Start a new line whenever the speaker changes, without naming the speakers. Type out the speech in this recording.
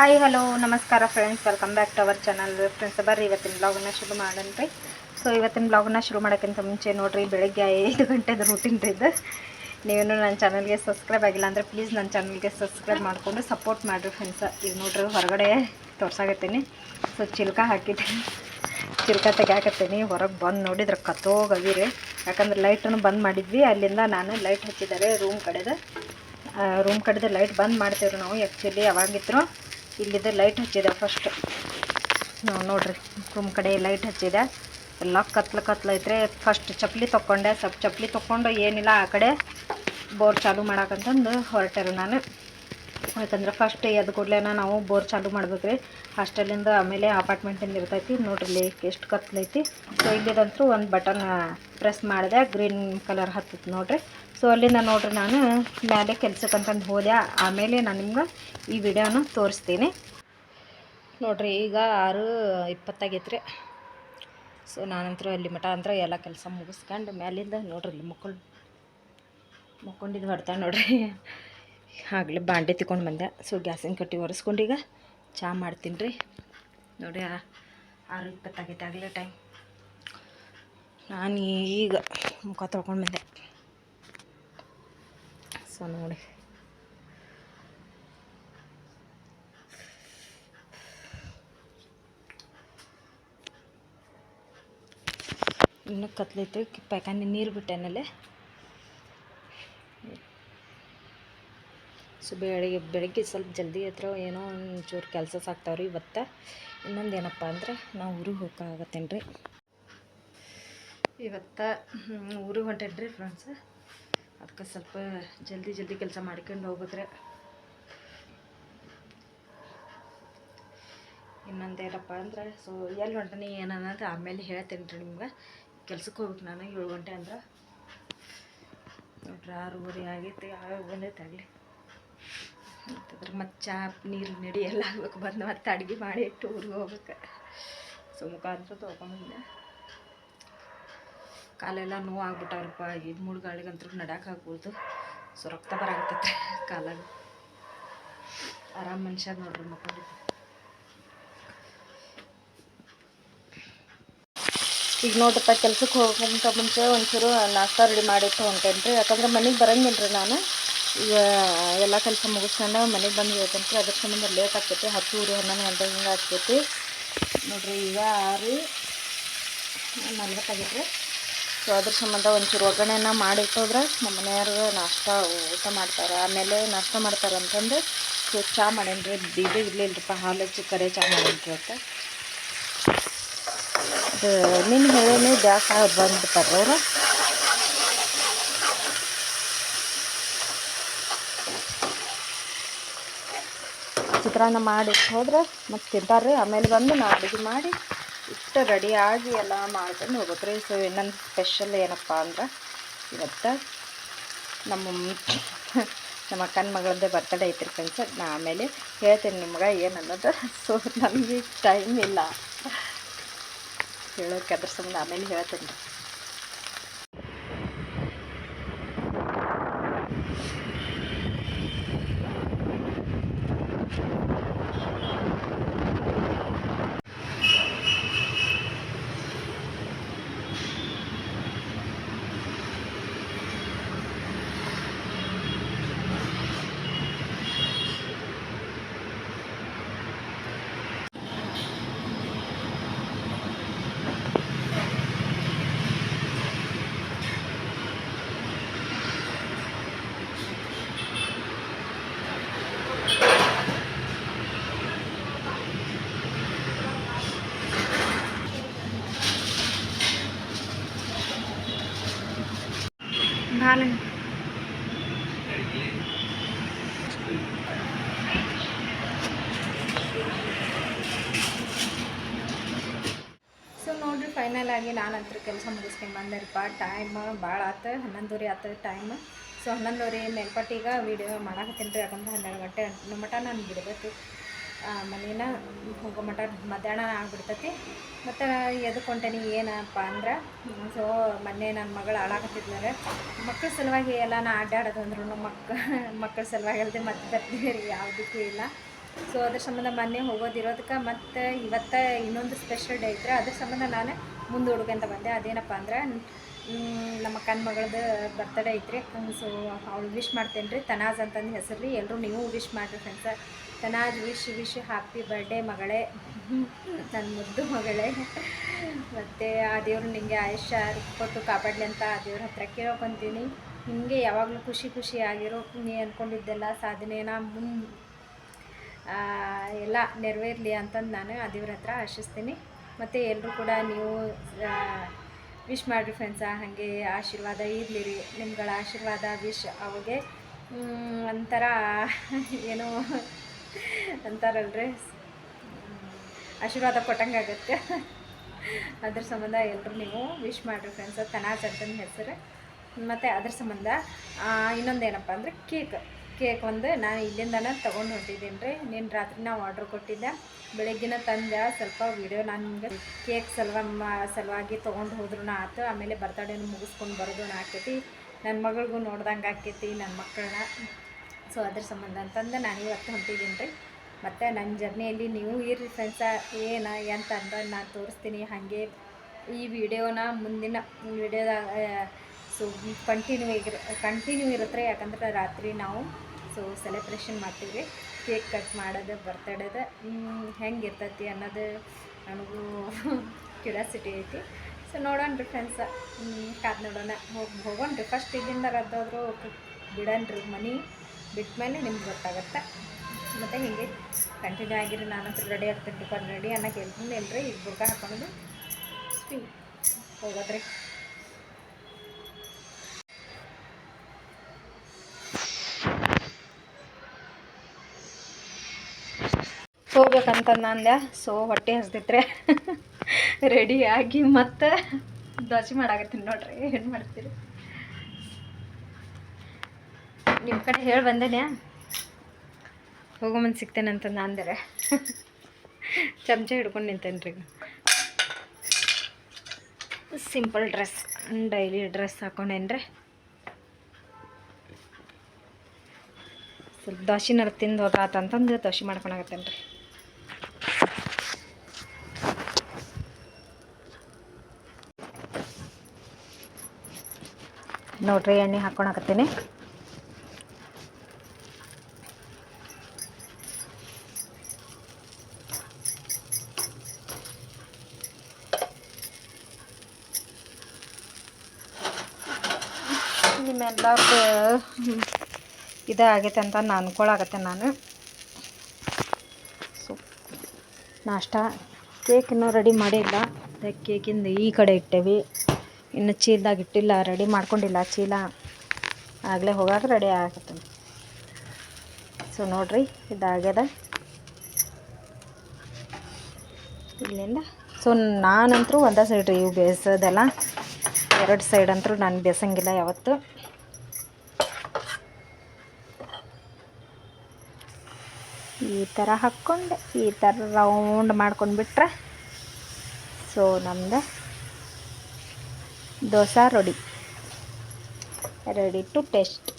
Hi hello ನಮಸ್ಕಾರ friends welcome back to our channel friends ಬರ್ರಿ, ಇವತ್ತಿನ ಬ್ಲಾಗ್ನ ಶುರು ಮಾಡೋಣ ರೀ ಸೊ ಇವತ್ತಿನ ಬ್ಲಾಗ್ನ ಶುರು ಮಾಡೋಕ್ಕಿಂತ ಮುಂಚೆ ನೋಡಿರಿ, ಬೆಳಗ್ಗೆ ಐದು ಗಂಟೆದು ರೂಟೀನ್ ರೀ ಇದು. ನೀವೇನು ನನ್ನ ಚಾನಲ್ಗೆ ಸಬ್ಸ್ಕ್ರೈಬ್ ಆಗಿಲ್ಲ ಅಂದರೆ ಪ್ಲೀಸ್ ನನ್ನ ಚಾನಲ್ಗೆ ಸಬ್ಸ್ಕ್ರೈಬ್ ಮಾಡಿಕೊಂಡು ಸಪೋರ್ಟ್ ಮಾಡಿರಿ ಫ್ರೆಂಡ್ಸ್ ಈಗ ನೋಡ್ರಿ, ಹೊರಗಡೆ ತೋರ್ಸಾಕತ್ತೀನಿ. ಸೊ ಚಿಲ್ಕ ಹಾಕಿದ್ದೀನಿ. ಚಿಲ್ಕ ತೆಗ್ಯಾಕತ್ತೀನಿ. ಹೊರಗೆ ಬಂದು ನೋಡಿದ್ರೆ ಕತ್ತೋಗವಿ ರೀ ಯಾಕಂದ್ರೆ ಲೈಟನ್ನು ಬಂದ್ ಮಾಡಿದ್ವಿ. ಅಲ್ಲಿಂದ ನಾನು ಲೈಟ್ ಹಚ್ಚಿದ್ದಾರೆ ರೂಮ್ ಕಡೆದು. ರೂಮ್ ಕಡೆದು ಲೈಟ್ ಬಂದ್ ಮಾಡ್ತೇವ್ರಿ ನಾವು. ಆ್ಯಕ್ಚುಲಿ ಯಾವಾಗಿದ್ರು ಇಲ್ಲಿದ್ದು ಲೈಟ್ ಹಚ್ಚಿದೆ ಫಸ್ಟ್ ನೋಡ್ರಿ ರೂಮ್ ಕಡೆ ಲೈಟ್ ಹಚ್ಚಿದೆ. ಎಲ್ಲ ಕತ್ಲು ಕತ್ಲು ಐತ್ರಿ. ಫಸ್ಟ್ ಚಪ್ಪಲಿ ತಕ್ಕೊಂಡೆ ಸ್ವಲ್ಪ ಚಪ್ಪಲಿ ತೊಗೊಂಡು ಏನಿಲ್ಲ, ಆ ಕಡೆ ಬೋರ್ ಚಾಲು ಮಾಡಕ್ಕಂತಂದು ಹೊರಟರು ನಾನು. ಯಾಕಂದ್ರೆ ಫಸ್ಟ್ ಎದ್ದು ಕೂಡಲೇನ ನಾವು ಬೋರ್ ಚಾಲು ಮಾಡ್ಬೇಕ್ರಿ ಹಾಸ್ಟೆಲಿಂದ ಆಮೇಲೆ ಅಪಾರ್ಟ್ಮೆಂಟಿಂದ ಇರ್ತೈತಿ. ನೋಡ್ರಿ ಎಷ್ಟು ಕತ್ಲೈತಿ. ಸೊ ಇಲ್ಲಿದಂತೂ ಒಂದು ಬಟನ್ ಪ್ರೆಸ್ ಮಾಡಿದೆ ಗ್ರೀನ್ ಕಲರ್ ಹತ್ತಿತ್ತು ನೋಡ್ರಿ. ಸೊ ಅಲ್ಲಿಂದ ನೋಡ್ರಿ ನಾನು ಮೇಲೆ ಕೆಲ್ಸಕ್ಕಂತಂದು ಹೋದೆ. ಆಮೇಲೆ ನಾನು ನಿಮ್ಗೆ ಈ ವಿಡಿಯೋನ ತೋರಿಸ್ತೀನಿ. ನೋಡ್ರಿ, ಈಗ ಆರು ಇಪ್ಪತ್ತಾಗೈತ್ರಿ. ಸೊ ನಾನಂತರೂ ಅಲ್ಲಿ ಮಠ ಅಂದ್ರೆ ಎಲ್ಲ ಕೆಲಸ ಮುಗಿಸ್ಕೊಂಡು ಮ್ಯಾಲಿಂದ ನೋಡ್ರಿ ಇಲ್ಲಿ ಮುಕ್ಕೊಂಡು ಮಕ್ಕೊಂಡಿದ್ದು ಹೊಡ್ತಾ ನೋಡ್ರಿ. ಆಗಲೇ ಬಾಂಡೆ ತಿಕೊಂಡು ಬಂದೆ. ಸೊ ಗ್ಯಾಸಿನ ಕಟ್ಟಿ ಒರೆಸ್ಕೊಂಡು ಈಗ ಚಹಾ ಮಾಡ್ತೀನಿ ರೀ. ನೋಡಿ ಆರು ಇಪ್ಪತ್ತಾಗೈತೆ, ಆಗಲೇ ಟೈಮ್ ನಾನು ಈಗ ಮುಖ ತೊಳ್ಕೊಂಡು ಬಂದೆ. ಸೊ ನೋಡಿ. ಇನ್ನೂ ಕತ್ಲೈತೆ ಪ್ಯಾಕಾನಿ ನೀರು ಬಿಟ್ಟೆನಲ್ಲೇ ಸೊ ಬೆಳಗ್ಗೆ ಬೆಳಗ್ಗೆ ಸ್ವಲ್ಪ ಜಲ್ದಿ ಹತ್ರ ಏನೋ ಒಂಚೂರು ಕೆಲಸ ಸಾಕ್ತಾವ್ರಿ ಇವತ್ತು. ಇನ್ನೊಂದು ಏನಪ್ಪ ಅಂದ್ರೆ ನಾವು ಊರಿಗೆ ಹೋಗಕ್ಕಾಗತ್ತೇನು ರೀ ಇವತ್ತು ಊರಿಗೆ ಹೊಂಟೇನ್ರಿ ಫ್ರೆಂಡ್ಸ್ ಅದಕ್ಕೆ ಸ್ವಲ್ಪ ಜಲ್ದಿ ಜಲ್ದಿ ಕೆಲಸ ಮಾಡ್ಕೊಂಡು ಹೋಗಿದ್ರೆ. ಇನ್ನೊಂದು ಏನಪ್ಪ ಅಂದ್ರೆ, ಸೊ ಎಲ್ಲಿ ಹೊಂಟನಿ ಏನಂತ ಆಮೇಲೆ ಹೇಳ್ತೇನೆ ರೀ ನಿಮ್ಗೆ. ಕೆಲ್ಸಕ್ಕೆ ಹೋಗ್ಬೇಕು ನಾನು ಏಳು ಗಂಟೆ ಅಂದ್ರೆ. ನೋಡ್ರಿ ಆರೂವರೆ ಆಗೈತಿ ಆಗ ಬಂದೈತೆ ಆಗಲಿ ಅಂತಂದ್ರೆ ಮತ್ತೆ ಚಾ, ನೀರು, ನಡಿ ಎಲ್ಲ ಆಗ್ಬೇಕು. ಬಂದು ಮತ್ತೆ ಅಡುಗೆ ಮಾಡಿ ಇಟ್ಟು ಊರಿಗೆ ಹೋಗ್ಬೇಕು. ಸೊ ಅಂತ ತೊಗೊಂಬಂದೆ ಕಾಲೆಲ್ಲ ನೋವು ಆಗ್ಬಿಟ್ಟವ್ರಪ್ಪ ಈ ಮುಳುಗಾಳಿಗಂತೂ ನಡ್ಯಾಕಾಗ್ಬೋದು ಸೊ, ರಕ್ತ ಬರಾಕತ್ತೈತೆ ಕಾಲಾಗ ಆರಾಮ್ ಮನುಷ್ಯ ನೋಡ್ರಿ ಮಕ್ಕಳು ಈಗ ನೋಡ್ರಪ್ಪ ಕೆಲ್ಸಕ್ಕೆ ಹೋಗೋಕ್ಕಿಂತ ಮುಂಚೆ ಒಂಚೂರು ನಾಷ್ಟ ರೆಡಿ ಮಾಡಿಟ್ಟು ಹೊಂಟೇನ್ರಿ. ಯಾಕಂದ್ರೆ ಮನೆಗೆ ಬರಂಗಿಲ್ಲ ರೀ ನಾನು. ಈಗ ಎಲ್ಲ ಕೆಲಸ ಮುಗಿಸ್ಕೊಂಡು ಮನೆಗೆ ಬಂದು ಹೇಳ್ತಂತ್ರಿ ಅದ್ರ ಸಂಬಂಧ ಲೇಟ್ ಆಗ್ತೈತಿ ಹತ್ತೂರು ಹನ್ನೊಂದು ಗಂಟೆ ಹಿಂಗೆ ಆಗ್ತೈತಿ ನೋಡಿರಿ ಈಗ ಆರು ನಲ್ವತ್ತಾಗಿತ್ತು ಸೊ ಅದ್ರ ಸಂಬಂಧ ಒಂಚೂರು ಒಗ್ಗರಣೆನ ಮಾಡಿಟ್ಟೋದ್ರೆ ನಮ್ಮ ಮನೆಯವರು ನಾಷ್ಟ, ಊಟ ಮಾಡ್ತಾರೆ. ಆಮೇಲೆ ನಾಷ್ಟ ಮಾಡ್ತಾರೆ ಅಂತಂದು ಸೊ ಚಹಾ ಮಾಡೇನಿ ರೀ ಬೀಜ ಇರಲಿಲ್ಲರಪ್ಪ ಹಾಲು ಹಚ್ಚಿ ಕರೆ ಚಹಾ ಮಾಡೇನ್ರಿ ಅಂತ ಅದು ನಿನ್ನ ಹೇಳೇನೆ ಗ್ಯಾಸ್ ಬಂದು ಅವರು. ಚಿತ್ರಾನ್ನ ಮಾಡಿ ಹೋದ್ರೆ ಮತ್ತೆ ತಿಂತಾರೆ ಆಮೇಲೆ ಬಂದು ನಾ ಅಡುಗೆ ಮಾಡಿ ಇಷ್ಟು ರೆಡಿಯಾಗಿ ಎಲ್ಲ ಮಾಡ್ಕೊಂಡು ಹೋಗ್ಬೇಕ್ರಿ. ಸೊ ಇನ್ನೊಂದು ಸ್ಪೆಷಲ್ ಏನಪ್ಪ ಅಂದ್ರೆ ಇವತ್ತು ನಮ್ಮ ನಮ್ಮ ಅಕ್ಕನ ಮಗಳದ್ದೇ ಬರ್ತಡೇ ಐತ್ರಿ ಫ್ರೆಂಡ್ಸ್ ನಾ ಆಮೇಲೆ ಹೇಳ್ತೀನಿ ನಿಮ್ಗೆ ಏನು ಅನ್ನೋದು ಸೊ ನಮಗೆ ಟೈಮ್ ಇಲ್ಲ. ಹೇಳೋಕೆ ಅದ್ರ ಸಂಬಂಧ ಆಮೇಲೆ ಹೇಳ್ತೀನಿ. ಹಾಲು ಸೊ ನೋಡ್ರಿ ಫೈನಲ್ ಆಗಿ ನಾನಂತರ ಕೆಲಸ ಮುಗಿಸ್ಕೊಂಡು ಬಂದೆರಪ್ಪ. ಟೈಮ್ ಭಾಳ ಆತ, ಹನ್ನೊಂದುವರೆ ಆತ ಟೈಮ್ ಸೊ ಹನ್ನೊಂದುವರೆ ಮೇಲ್ಪಟ್ಟಿಗೆ ವೀಡಿಯೋ ಮಾಡಾಕತ್ತೀನಿ ರೀ ಯಾಕಂದ್ರೆ ಹನ್ನೆರಡು ಗಂಟೆ. ಅನ್ನೋ ಮಟ ನಾನು ಬಿಡಬೇಕು. ಮನೇನ ಹೋಗೋ ಮಟ ಮಧ್ಯಾಹ್ನ ಆಗ್ಬಿಡ್ತೈತಿ. ಮತ್ತು ಎದಕ್ಕೆ ಹೊಂಟೇನಿ, ಏನಪ್ಪ ಅಂದ್ರೆ, ಸೊ ಮೊನ್ನೆ ನನ್ನ ಮಗಳು ಹಾಳಾಕತ್ತಿದ್ಲಾರೆ ಮಕ್ಕಳ ಸಲುವಾಗಿ ಎಲ್ಲ ನಾ ಅಡ್ಡಾಡೋದು ಅಂದ್ರೂ ಮಕ್ಕ ಮಕ್ಕಳ ಸಲುವಾಗಿ ಅಲ್ಲದೆ ಮತ್ತೆ ಬರ್ತೀವಿ ಯಾವುದಕ್ಕೂ ಇಲ್ಲ. ಸೊ ಅದ್ರ ಸಂಬಂಧ ಮೊನ್ನೆ ಹೋಗೋದಿರೋದಕ್ಕೆ ಮತ್ತು ಇವತ್ತು ಇನ್ನೊಂದು ಸ್ಪೆಷಲ್ ಡೇ ಇದ್ರೆ ಅದ್ರ ಸಂಬಂಧ ನಾನು ಮುಂದೂಡ್ಕೊಂತ ಬಂದೆ. ಅದೇನಪ್ಪ ಅಂದ್ರೆ ನಮ್ಮ ಅಕ್ಕನ ಮಗಳದು ಬರ್ತಡೇ ಐತ್ರಿ. ಸೊ ಅವಳು ವಿಶ್ ಮಾಡ್ತೇನೆ ರೀ ತನಾಜ್ ಅಂತಂದು ಹೆಸರು ರೀ ಎಲ್ಲರೂ ನೀವು ವಿಶ್ ಮಾಡಿರಿ friends Tanaz wish wish happy birthday ಮಗಳೇ. ನನ್ನ ಮುದ್ದು ಮಗಳೇ. ಮತ್ತು ಆ ದೇವ್ರು ನಿಮಗೆ ಆಯುಷ್ಯ ಕೊಟ್ಟು ಕಾಪಾಡಲಿ ಅಂತ ಆ ದೇವ್ರ ಹತ್ರ ಕೇಳ್ಕೊತೀನಿ ನಿಮಗೆ ಯಾವಾಗಲೂ ಖುಷಿ ಖುಷಿ ಆಗಿರೋ ನೀ ಅಂದ್ಕೊಂಡಿದ್ದೆಲ್ಲ ಸಾಧನೆನ ಮುನ್ ಎಲ್ಲ ನೆರವೇರಲಿ ಅಂತಂದು ನಾನು ಆ ದೇವ್ರ ಹತ್ರ ಆಶಿಸ್ತೀನಿ. ಮತ್ತು ಎಲ್ಲರೂ ಕೂಡ ನೀವು ವಿಶ್ ಮಾಡಿರಿ ಫ್ರೆಂಡ್ಸ ಹಾಗೆ ಆಶೀರ್ವಾದ ಇರಲಿ ರೀ ನಿಮ್ಗಳ ಆಶೀರ್ವಾದ, ವಿಶ್ ಅವಾಗೆ ಒಂಥರ ಏನೋ ಅಂತಾರಲ್ರಿ. ಆಶೀರ್ವಾದ ಕೊಟ್ಟಂಗಾಗತ್ತೆ ಅದ್ರ ಸಂಬಂಧ ಎಲ್ಲರೂ ನೀವು ವಿಶ್ ಮಾಡಿರಿ ಫ್ರೆಂಡ್ಸ ತನಾಜ್ ಅಂತಂದು ಹೆಸರು. ಮತ್ತು ಅದ್ರ ಸಂಬಂಧ ಇನ್ನೊಂದು ಏನಪ್ಪ ಅಂದರೆ ಕೇಕ್. ಕೇಕ್ ಒಂದು ನಾನು ಇಲ್ಲಿಂದನೇ ತೊಗೊಂಡು ಹೊಂಟಿದ್ದೀನಿ ರೀ. ನಿನ್ನ ರಾತ್ರಿ ನಾವು ಆರ್ಡ್ರ್ ಕೊಟ್ಟಿದ್ದೆ. ಬೆಳಗ್ಗಿನ ತಂದೆ, ಸ್ವಲ್ಪ ವೀಡಿಯೋ ನಾನು ನಿಮ್ಗೆ ಕೇಕ್ ಸಲುವ ಸಲುವಾಗಿ ತೊಗೊಂಡು ಹೋದ್ರು ಆಯ್ತು ಆಮೇಲೆ ಬರ್ತಡೇನ ಮುಗಿಸ್ಕೊಂಡು ಬರೋದು ಆಕೈತಿ. ನನ್ನ ಮಗಳಿಗೂ ನೋಡ್ದಂಗೆ ಆಕೈತಿ ನನ್ನ ಮಕ್ಕಳನ್ನ ಸೊ ಅದ್ರ ಸಂಬಂಧ ಅಂತಂದು ನಾನು ಇವತ್ತು ಹೊಂಟಿದ್ದೀನಿ ರೀ. ಮತ್ತು ನನ್ನ ಜರ್ನಿಯಲ್ಲಿ ನೀವು ಇರ್ರಿ ಫ್ರೆಂಡ್ಸ ಏನು, ಎಂತ ಅಂದ್ರೆ ನಾನು ತೋರಿಸ್ತೀನಿ. ಹಾಗೆ ಈ ವಿಡಿಯೋನ ಮುಂದಿನ ವಿಡಿಯೋದಾಗ ಸೊ ಕಂಟಿನ್ಯೂ ಇರ ಕಂಟಿನ್ಯೂ ಇರುತ್ತೆ ಯಾಕಂದ್ರೆ ರಾತ್ರಿ ನಾವು ಸೊ ಸೆಲೆಬ್ರೇಷನ್ ಮಾಡ್ತೀವಿ. ಕೇಕ್ ಕಟ್ ಮಾಡೋದು, ಬರ್ತಡೇದು ಹೆಂಗೆ ಇರ್ತೈತಿ ಅನ್ನೋದು ನನಗೂ ಕ್ಯೂರಿಯಾಸಿಟಿ ಐತಿ. ಸೊ ನೋಡೋಣ ರೀ ಫ್ರೆಂಡ್ಸ ಕಾದು ನೋಡೋಣ. ಹೋಗಿ, ಹೋಗೋಣ ರೀ. ಫಸ್ಟ್ ಇಲ್ಲಿಂದ ರದ್ದಾದರೂ ಬಿಡೋಣ ರೀ ಮನೆ. ಬಿಟ್ಟ ಮೇಲೆ ನಿಮ್ಗೆ ಗೊತ್ತಾಗುತ್ತೆ. ಮತ್ತು ಹಿಂಗೆ ಕಂಟಿನ್ಯೂ ಆಗಿರಿ. ನಾನಂತೂ ರೆಡಿ ಆಗ್ತೀನಿ ರೀ. ರೆಡಿ ಅನ್ನೋಕೆ ಹೇಳ್ತೀನಿ ಇಲ್ಲರಿ ಈಗ ಬುರ್ಕ ಹಾಕೊಂಡು ಹೋಗೋದ್ರಿ. ಹೋಗ್ಬೇಕಂತ ಅಂದೆ ಸೊ, ಹೊಟ್ಟೆ ರೆಡಿ ಆಗಿ ಮತ್ತೆ ದೋಸೆ ಮಾಡಾಕತ್ತೀನಿ ನೋಡ್ರಿ. ಏನು ಮಾಡ್ತೀರಿ? ನಿಮ್ಮ ಕಡೆ ಹೇಳಿ ಬಂದೇನೆ. ಹೋಗೋ ಮುಂದೆ ಸಿಗ್ತೇನೆ ಅಂತ ನಾಂದರೆ ಚಮಚ ಹಿಡ್ಕೊಂಡು ನಿಂತೇನೆ ರೀ ಸಿಂಪಲ್ ಡ್ರೆಸ್ ಡೈಲಿ ಡ್ರೆಸ್ ಹಾಕೊಂಡೇನ್ರಿ. ಸ್ವಲ್ಪ ದೋಸೆನಾರ ತಿಂದು ಹೋದ್ರಾತ ಆತಂತಂದು ದೋಸೆ ಮಾಡ್ಕೊಳಕತ್ತೇನೆ ರೀ ನೋಡ್ರಿ, ಎಣ್ಣೆ ಹಾಕ್ಕೊಳಕತ್ತೀನಿ ನಿಮ್ಮೆಲ್ಲರದ್ದು ಇದಾಗೈತೆ ಅಂತ ನಾನು ಅನ್ಕೊಳಕತ್ತೆ ನಾನು. ಸೊ ನಾಷ್ಟ ಕೇಕ್ ಇನ್ನೂ ರೆಡಿ ಮಾಡಿಲ್ಲ ಕೇಕಿಂದ ಈ ಕಡೆ ಇಟ್ಟೇವಿ. ಇನ್ನು ಚೀಲದಾಗ ಇಟ್ಟಿಲ್ಲ, ರೆಡಿ ಮಾಡ್ಕೊಂಡಿಲ್ಲ ಚೀಲ. ಆಗಲೇ ಹೋಗಾಕ ರೆಡಿ ಆಗತ್ತೆ. ಸೊ ನೋಡ್ರಿ, ಇದಾಗ್ಯದ. ಇಲ್ಲಿಂದ. ಸೊ ನಾನಂತರೂ ಒಂದೇ ಸೈಡ್ ರೀ, ಇವು ಬೇಯಿಸೋದೆಲ್ಲ ಎರಡು ಸೈಡ್ ಅಂತರೂ ನಾನು ಬೇಸಂಗಿಲ್ಲ ಯಾವತ್ತು. ಈ ಥರ ಹಾಕ್ಕೊಂಡೆ, ಈ ಥರ ರೌಂಡ್ ಮಾಡ್ಕೊಂಡ್ಬಿಟ್ರೆ. ಸೊ ನಮ್ದು dosa ready ready to taste